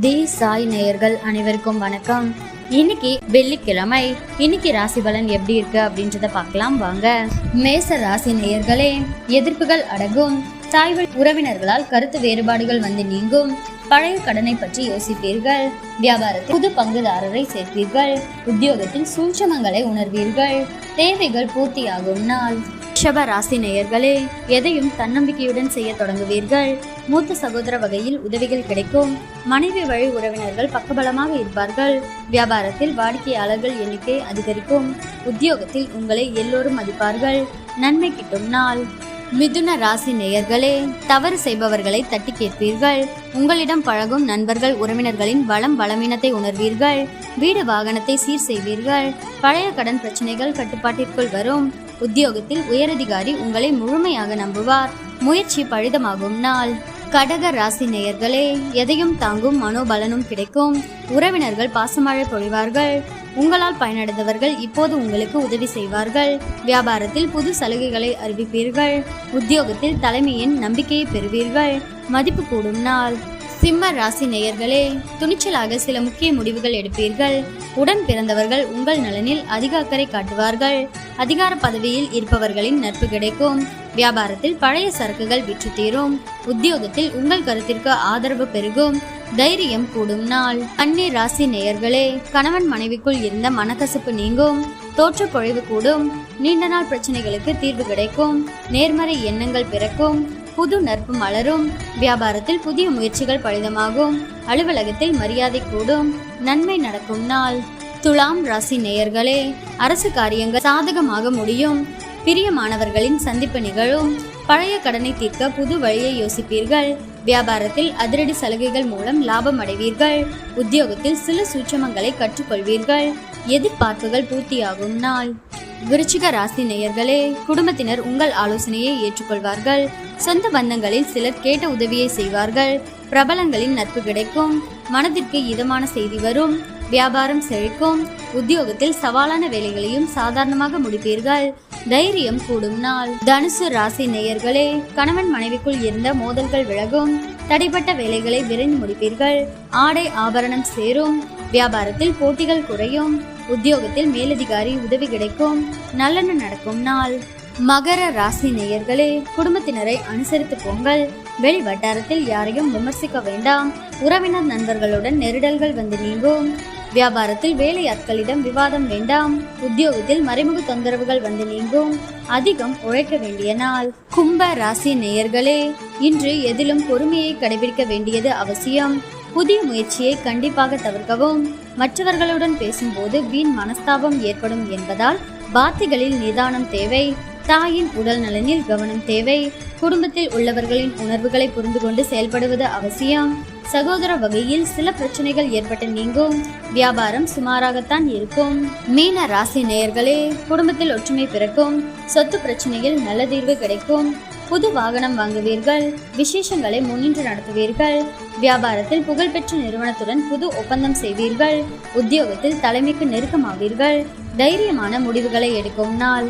தி சாய் நேயர்கள் அனைவருக்கும் வணக்கம். இன்னைக்கு வெள்ளிக்கிழமை. இன்னைக்கு ராசி பலன் எப்படி இருக்கு அப்படின்றத பார்க்கலாம் வாங்க. மேச ராசி நேயர்களே எதிர்ப்புகள் அடங்கும். தாய் உறவினர்களால் கருத்து வேறுபாடுகள் வந்து நீங்கும். பழைய கடனை பற்றி யோசிப்பீர்கள். வியாபாரத்தில் புது பங்குதாரரை சேர்ப்பீர்கள். உத்தியோகத்தில் சூட்சமங்களை உணர்வீர்கள். தேவைகள் பூர்த்தியாகும் நாள். ரிஷப ராசி நேயர்களே எதையும் தன்னம்பிக்கையுடன் செய்ய தொடங்குவீர்கள். மூத்த சகோதர வகையில் உதவிகள் கிடைக்கும். மனைவி வழி உறவினர்கள் பக்கபலமாக இருப்பார்கள். வியாபாரத்தில் வாடிக்கையாளர்கள் எண்ணிக்கை அதிகரிக்கும். உத்தியோகத்தில் உங்களை எல்லோரும் மதிப்பார்கள். நன்மை கிட்டும் நாள். மிதுன ராசி நேயர்களே தவறு செய்பவர்களை தட்டி கேட்பீர்கள். உங்களிடம் பழகும் நண்பர்கள் உறவினர்களின் வளம் பலவீனத்தை உணர்வீர்கள். வீடு வாகனத்தை சீர் செய்வீர்கள். பழைய கடன் பிரச்சனைகள் கட்டுப்பாட்டிற்குள் வரும். உத்தியோகத்தில் உயரதிகாரி உங்களை முழுமையாக நம்புவார். முயற்சி பழுதமாகும் நாள். கடக ராசி நேயர்களே எதையும் தாங்கும் மனோபலனும் கிடைக்கும். உறவினர்கள் பாசமழை பொழிவார்கள். உங்களால் பயனடைந்தவர்கள் இப்போது உங்களுக்கு உதவி செய்வார்கள். வியாபாரத்தில் புது சலுகைகளை அறிவிப்பீர்கள். உத்தியோகத்தில் தலைமையின் நம்பிக்கையை பெறுவீர்கள். மதிப்பு கூடும் நாள். சிம்ம ராசி நேயர்களே துணிச்சலாக சில முக்கிய முடிவுகள் எடுப்பீர்கள். உடன் பிறந்தவர்கள் உங்கள் நலனில் அதிக அக்கறை காட்டுவார்கள். அதிகார பதவியில் இருப்பவர்களின் நட்பு கிடைக்கும். வியாபாரத்தில் பழைய சரக்குகள் விற்று தீரும். உத்தியோகத்தில் உங்கள் கருத்திற்கு ஆதரவு பெருகும். தைரியம் கூடும் நாள். கன்னி ராசி நேயர்களே கணவன் மனைவிக்குள் இருந்த மனக்கசப்பு நீங்கும். தோற்ற பொழிவு கூடும். நீண்ட நாள் பிரச்சனைகளுக்கு தீர்வு கிடைக்கும். நேர்மறை எண்ணங்கள் பிறக்கும். புது நட்பு மலரும். வியாபாரத்தில் புதிய முயற்சிகள் பலிதமாகும். அலுவலகத்தில் மரியாதை கூடும். நன்மை நடக்கும் நாள். துலாம் ராசி நேயர்களே அரசு காரியங்கள் சாதகமாக முடியும். பிரியமானவர்களின் சந்திப்பு நிகழும். பழைய கடனை தீர்க்க புது வழியை யோசிப்பீர்கள். வியாபாரத்தில் அதிரடி சலுகைகள் மூலம் லாபம் அடைவீர்கள். உத்தியோகத்தில் சில சூட்சமங்களை கற்றுக்கொள்வீர்கள். எதிர்பார்ப்புகள் பூர்த்தியாகும் நாள். விருச்சிக ராசி நேயர்களே குடும்பத்தினர் உங்கள் ஆலோசனையை ஏற்றுக்கொள்வார்கள். சொந்த பந்தங்களில் சிலர் கேட்ட உதவியை செய்வார்கள். பிரபலங்களின் நட்பு கிடைக்கும். மனதிற்கு இதமான செய்தி வரும். வியாபாரம் செழிக்கும். உத்தியோகத்தில் சவாலான வேலைகளையும் சாதாரணமாக முடிப்பீர்கள். தைரியம் கூடும் நாள். தனுசு ராசி நேயர்களே கணவன் மனைவிக்குள் இருந்த மோதல்கள் விலகும். தடைப்பட்ட வேலைகளை விரைந்து முடிப்பீர்கள். ஆடை ஆபரணம் சேரும். வியாபாரத்தில் போட்டிகள் குறையும். உத்தியோகத்தில் மேலதிகாரி உதவி கிடைக்கும். நல்லெண்ண நடக்கும் நாள். மகர ராசி நேயர்களே குடும்பத்தினரை அனுசரித்து போங்கள். வெளி வட்டாரத்தில் யாரையும் விமர்சிக்க வேண்டாம். உறவினர் நண்பர்களுடன் நெருடல்கள் வந்து நீங்கும். வியாபாரத்தில் வேலையாட்களிடம் விவாதம் வேண்டாம். உத்தியோகத்தில் மறைமுக தொந்தரவுகள் வந்து நீங்கும். அதிகம் உழைக்க வேண்டிய நாள். கும்ப ராசி நேயர்களே இன்று எதிலும் பொறுமையை கடைபிடிக்க வேண்டியது அவசியம். புதிய முயற்சியை கண்டிப்பாக தவிர்க்கவும். மற்றவர்களுடன் பேசும்போது வீண் மனஸ்தாபம் ஏற்படும் என்பதால் பாத்திகளில் நிதானம் தேவை. தாயின் உடல் நலனில் கவனம் தேவை. குடும்பத்தில் உள்ளவர்களின் உணர்வுகளை புரிந்து கொண்டு செயல்படுவது அவசியம். சகோதர வகையில் சில பிரச்சனைகள் ஏற்பட்டு நீங்கும். வியாபாரம் சுமாராகத்தான் இருக்கும். மீன ராசி நேயர்களே குடும்பத்தில் ஒற்றுமை பிறக்கும். சொத்து பிரச்சனையில் நல்ல தீர்வு கிடைக்கும். புது வாகனம் வாங்குவீர்கள். விசேஷங்களை முன்னின்று நடத்துவீர்கள். வியாபாரத்தில் புகழ்பெற்ற நிறுவனத்துடன் புது ஒப்பந்தம் செய்வீர்கள். உத்தியோகத்தில் தலைமைக்கு நெருக்கமாவீர்கள். தைரியமான முடிவுகளை எடுக்கும் நாள்.